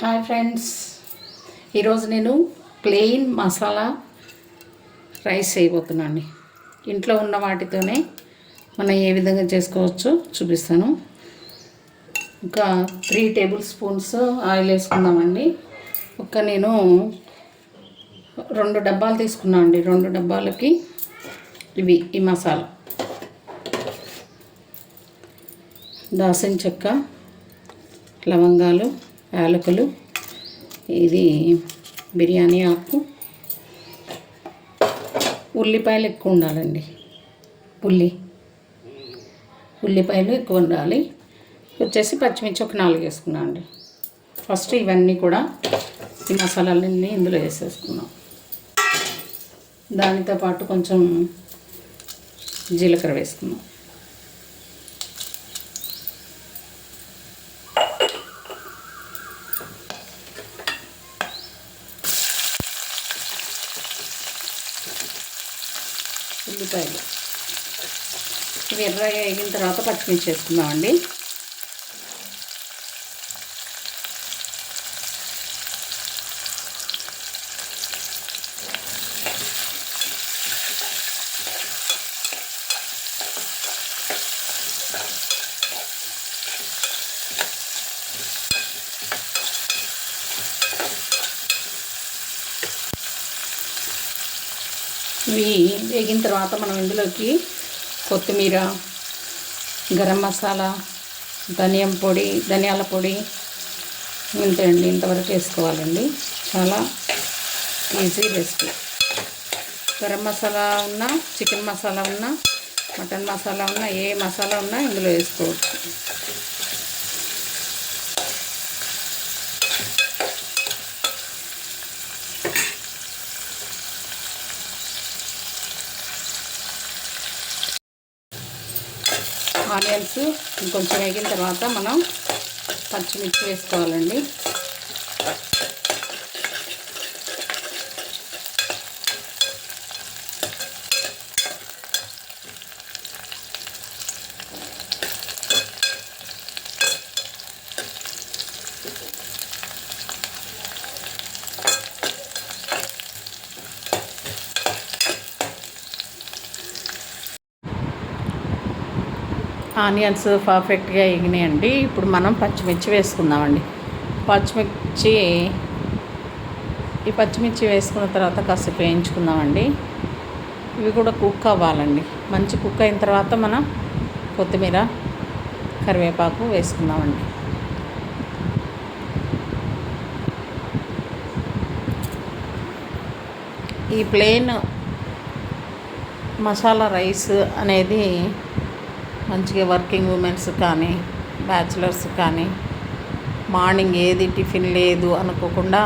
Hi friends ఈరోజు నేను plain masala rice చేయబోతున్నాను ఇంట్లో ఉన్న వాటితోనే మనం ఏ విధంగా చేసుకోవచ్చో చూపిస్తాను. ఒక త్రీ టేబుల్ స్పూన్స్ ఆయిల్ వేసుకుందామండి. ఒక నేను రెండు డబ్బాలు తీసుకున్నాను అండి రెండు డబ్బాలకి ఇవి ఈ మసాలా దాసిన చెక్క లవంగాలు యాలకులు ఇది బిర్యానీ ఆకు. ఉల్లిపాయలు ఎక్కువ ఉండాలండి. ఉల్లి ఉల్లిపాయలు ఎక్కువ ఉండాలి. వచ్చేసి పచ్చిమిర్చి ఒక నాలుగు వేసుకున్నాం అండి. ఫస్ట్ ఇవన్నీ కూడా ఈ మసాలాలన్నీ ఇందులో వేసేసుకున్నాం. దానితో పాటు కొంచెం జీలకర్ర వేసుకున్నాం ఉల్లిపాయలు ఇవి ఎర్రగా వేగిన తర్వాత పచ్చిమిర్చి వేసుకుందామండి. ఇవి వేగిన తర్వాత మనం ఇందులోకి కొత్తిమీర గరం మసాలా ధనియం పొడి ధనియాల పొడి ఇంతండి ఇంతవరకు వేసుకోవాలండి. చాలా ఈజీ రెసిపీ. గరం మసాలా ఉన్నా చికెన్ మసాలా ఉన్నా మటన్ మసాలా ఉన్నా ఏ మసాలా ఉన్నా ఇందులో వేసుకోవచ్చు. ఆనియన్స్ ఇంకొంచెం వేగిన తర్వాత మనం పచ్చిమిర్చి వేసుకోవాలండి. ఆనియన్స్ పర్ఫెక్ట్గా ఎగినాయండి. ఇప్పుడు మనం పచ్చిమిర్చి వేసుకుందామండి. పచ్చిమిర్చి ఈ పచ్చిమిర్చి వేసుకున్న తర్వాత కాసేపు వేయించుకుందామండి. ఇవి కూడా కుక్ అవ్వాలండి. మంచి కుక్ అయిన తర్వాత మనం కొత్తిమీర కరివేపాకు వేసుకుందామండి. ఈ ప్లేన్ మసాలా రైస్ అనేది మంచిగా వర్కింగ్ ఉమెన్స్ కానీ బ్యాచిలర్స్ కానీ మార్నింగ్ ఏది టిఫిన్ లేదు అనుకోకుండా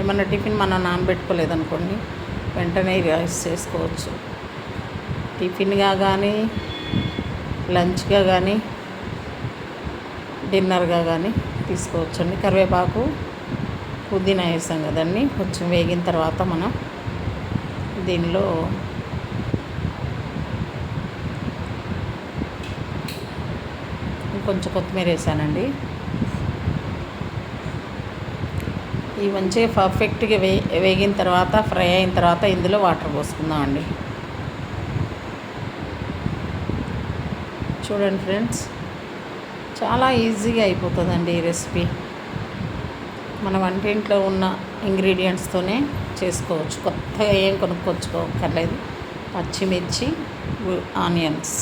ఏమన్నా టిఫిన్ మనం నానబెట్టుకోలేదు అనుకోండి వెంటనే రైస్ చేసుకోవచ్చు. టిఫిన్గా కానీ లంచ్గా కానీ డిన్నర్గా కానీ తీసుకోవచ్చండి. కరివేపాకు పుదీనా వేసాం కదండి కొంచెం వేగిన తర్వాత మనం దీనిలో కొంచెం కొత్తిమీర వేసానండి. ఈ మంచిగా పర్ఫెక్ట్గా వే వేగిన తర్వాత ఫ్రై అయిన తర్వాత ఇందులో వాటర్ పోసుకుందామండి. చూడండి ఫ్రెండ్స్ చాలా ఈజీగా అయిపోతుందండి ఈ రెసిపీ. మన వంటింట్లో ఉన్న ఇంగ్రీడియంట్స్తోనే చేసుకోవచ్చు. కొత్తగా ఏం కొనుక్కొచ్చుకోకర్లేదు పచ్చిమిర్చి ఆనియన్స్.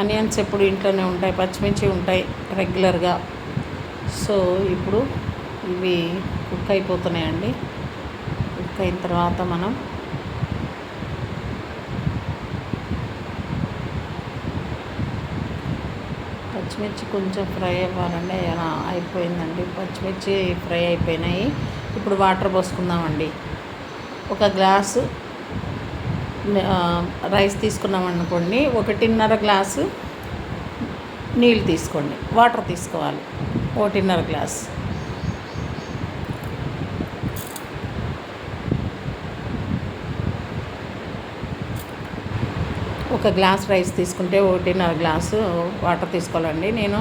ఆనియన్స్ ఎప్పుడు ఇంట్లోనే ఉంటాయి పచ్చిమిర్చి ఉంటాయి రెగ్యులర్గా. సో ఇప్పుడు ఇవి కుక్ అయిపోతున్నాయండి. కుక్ అయిన తర్వాత మనం పచ్చిమిర్చి కొంచెం ఫ్రై అవ్వాలండి. అయిపోయిందండి. పచ్చిమిర్చి ఫ్రై అయిపోయినాయి. ఇప్పుడు వాటర్ పోసుకుందామండి. ఒక గ్లాసు రైస్ తీసుకున్నాం అనుకోండి ఒకటిన్నర గ్లాసు నీళ్ళు తీసుకోండి వాటర్ తీసుకోవాలి ఒకటిన్నర గ్లాస్. ఒక గ్లాస్ రైస్ తీసుకుంటే ఒకటిన్నర గ్లాసు వాటర్ తీసుకోవాలండి. నేను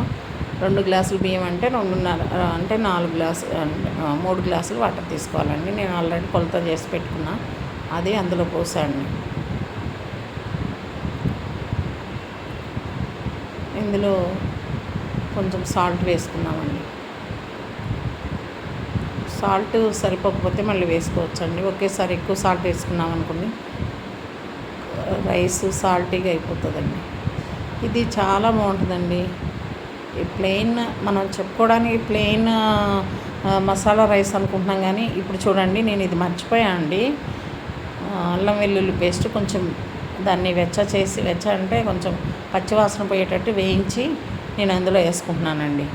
రెండు గ్లాసులు బియ్యం అంటే రెండున్నర అంటే నాలుగు గ్లాసు మూడు గ్లాసులు వాటర్ తీసుకోవాలండి. నేను ఆల్రెడీ కొలత చేసి పెట్టుకున్నా అది అందులో పోసాను. ఇందులో కొంచెం సాల్ట్ వేసుకున్నామండి సాల్ట్ సరిపోకపోతే మళ్ళీ వేసుకోవచ్చండి. ఒకేసారి ఎక్కువ సాల్ట్ వేసుకున్నాం అనుకోండి రైస్ సాల్టీగా అయిపోతుందండి. ఇది చాలా బాగుంటుందండి. ఈ ప్లెయిన్ మనం చెప్పుకోవడానికి ప్లెయిన్ మసాలా రైస్ అనుకుంటున్నాం కానీ ఇప్పుడు చూడండి నేను ఇది మర్చిపోయాను అండి. అల్లం వెల్లుల్లి పేస్ట్ కొంచెం దాన్ని వెచ్చ చేసి వెచ్చ అంటే కొంచెం పచ్చివాసన పోయేటట్టు వేయించి నేను అందులో వేసుకుంటున్నానండి.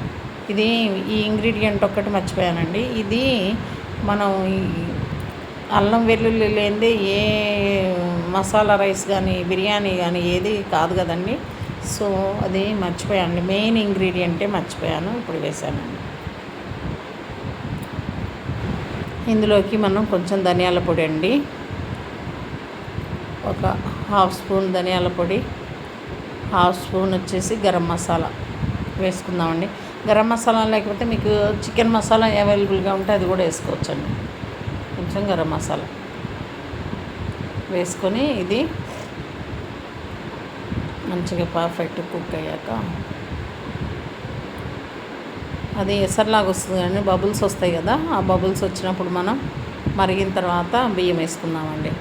ఇది ఈ ఇంగ్రీడియంట్ ఒక్కటి మర్చిపోయానండి. ఇది మనం అల్లం వెల్లుల్లి లేనిదే ఏ మసాలా రైస్ కానీ బిర్యానీ కానీ ఏది కాదు కదండి. సో అది మర్చిపోయాను మెయిన్ ఇంగ్రీడియంటే మర్చిపోయాను. ఇప్పుడు వేసానండి ఇందులోకి మనం కొంచెం ధనియాల పొడి అండి. ఒక హాఫ్ స్పూన్ ధనియాల పొడి. హాఫ్ స్పూన్ వచ్చేసి గరం మసాలా వేసుకుందామండి. గరం మసాలా లేకపోతే మీకు చికెన్ మసాలా అవైలబుల్గా ఉంటే అది కూడా వేసుకోవచ్చండి. కొంచెం గరం మసాలా వేసుకొని ఇది మంచిగా పర్ఫెక్ట్ కుక్ అయ్యాక అది ఎసర్లాగా వస్తుంది కానీ బబుల్స్ వస్తాయి కదా ఆ బబుల్స్ వచ్చినప్పుడు మనం మరిగిన తర్వాత బియ్యం వేసుకుందామండి.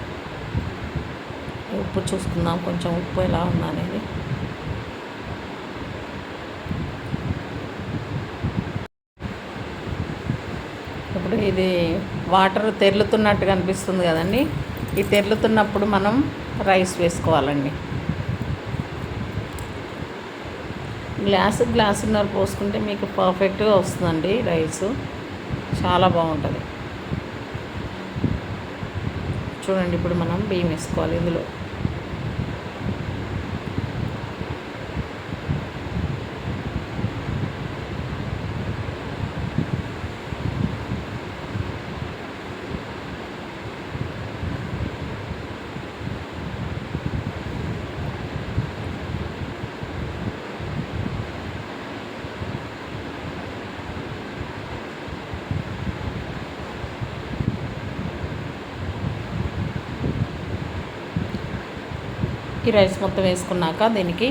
ఉప్పు చూసుకుందాం కొంచెం ఉప్పు ఎలా ఉందనేది అనేది ఇప్పుడు ఇది వాటర్ తెరులుతున్నట్టుగా అనిపిస్తుంది కదండి. ఈ తెరులుతున్నప్పుడు మనం రైస్ వేసుకోవాలండి. గ్లాస్ గ్లాసున్నర పోసుకుంటే మీకు పర్ఫెక్ట్గా వస్తుందండి రైస్ చాలా బాగుంటుంది. చూడండి ఇప్పుడు మనం బియ్యం వేసుకోవాలి ఇందులో. ఈ రైస్ మొత్తం వేసుకున్నాక దీనికి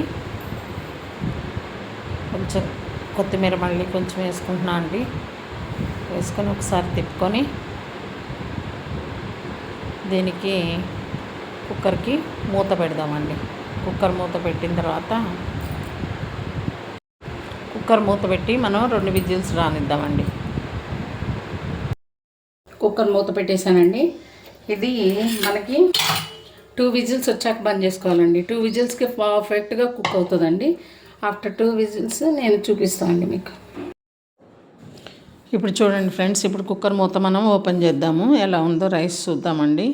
కొంచెం కొత్తిమీర మళ్ళీ కొంచెం వేసుకుంటున్నా అండి. వేసుకొని ఒకసారి తిప్పుకొని దీనికి కుక్కర్కి మూత పెడదామండి. కుక్కర్ మూత పెట్టిన తర్వాత కుక్కర్ మూత పెట్టి మనం రెండు విజిల్స్ రానిద్దామండి. కుక్కర్ మూత పెట్టేశానండి. ఇది మనకి టూ విజిల్స్ వచ్చాక బంద్ చేసుకోవాలండి. టూ విజిల్స్కి పర్ఫెక్ట్గా కుక్ అవుతుందండి. ఆఫ్టర్ టూ విజిల్స్ నేను చూపిస్తాను అండి మీకు. ఇప్పుడు చూడండి ఫ్రెండ్స్ ఇప్పుడు కుక్కర్ మూత మనం ఓపెన్ చేద్దాము. ఎలా ఉందో రైస్ చూద్దామండి.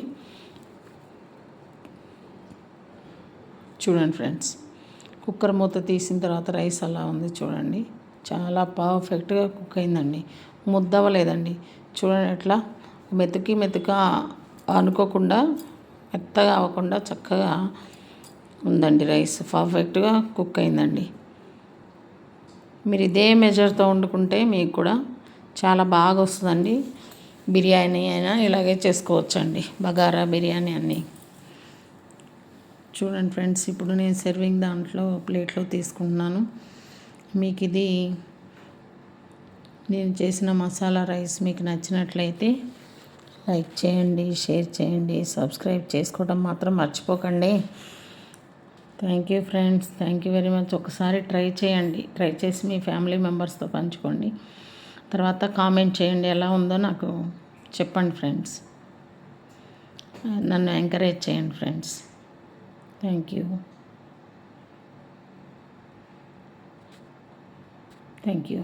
చూడండి ఫ్రెండ్స్ కుక్కర్ మూత తీసిన తర్వాత రైస్ అలా ఉంది చూడండి. చాలా పర్ఫెక్ట్గా కుక్ అయిందండి. ముద్దవలేదండి చూడండి ఎట్లా మెతుకి మెతుక అనుకోకుండా మెత్తగా అవ్వకుండా చక్కగా ఉందండి రైస్. పర్ఫెక్ట్గా కుక్ అయిందండి. మీరు ఇదే మెజర్తో వండుకుంటే మీకు కూడా చాలా బాగా వస్తుందండి. బిర్యానీ అయినా ఇలాగే చేసుకోవచ్చండి. బగారా బిర్యానీ అన్నీ. చూడండి ఫ్రెండ్స్ ఇప్పుడు నేను సర్వింగ్ దాంట్లో ప్లేట్లో తీసుకుంటున్నాను. మీకు ఇది నేను చేసిన మసాలా రైస్ మీకు నచ్చినట్లయితే లైక్ చేయండి షేర్ చేయండి సబ్స్క్రైబ్ చేసుకోవడం మాత్రం మర్చిపోకండి. Thank you friends thank you very much ఒకసారి ట్రై చేయండి. ట్రై చేసి మీ ఫ్యామిలీ మెంబర్స్తో పంచుకోండి. తర్వాత కామెంట్ చేయండి ఎలా ఉందో నాకు చెప్పండి ఫ్రెండ్స్ నన్ను ఎంకరేజ్ చేయండి friends thank you thank you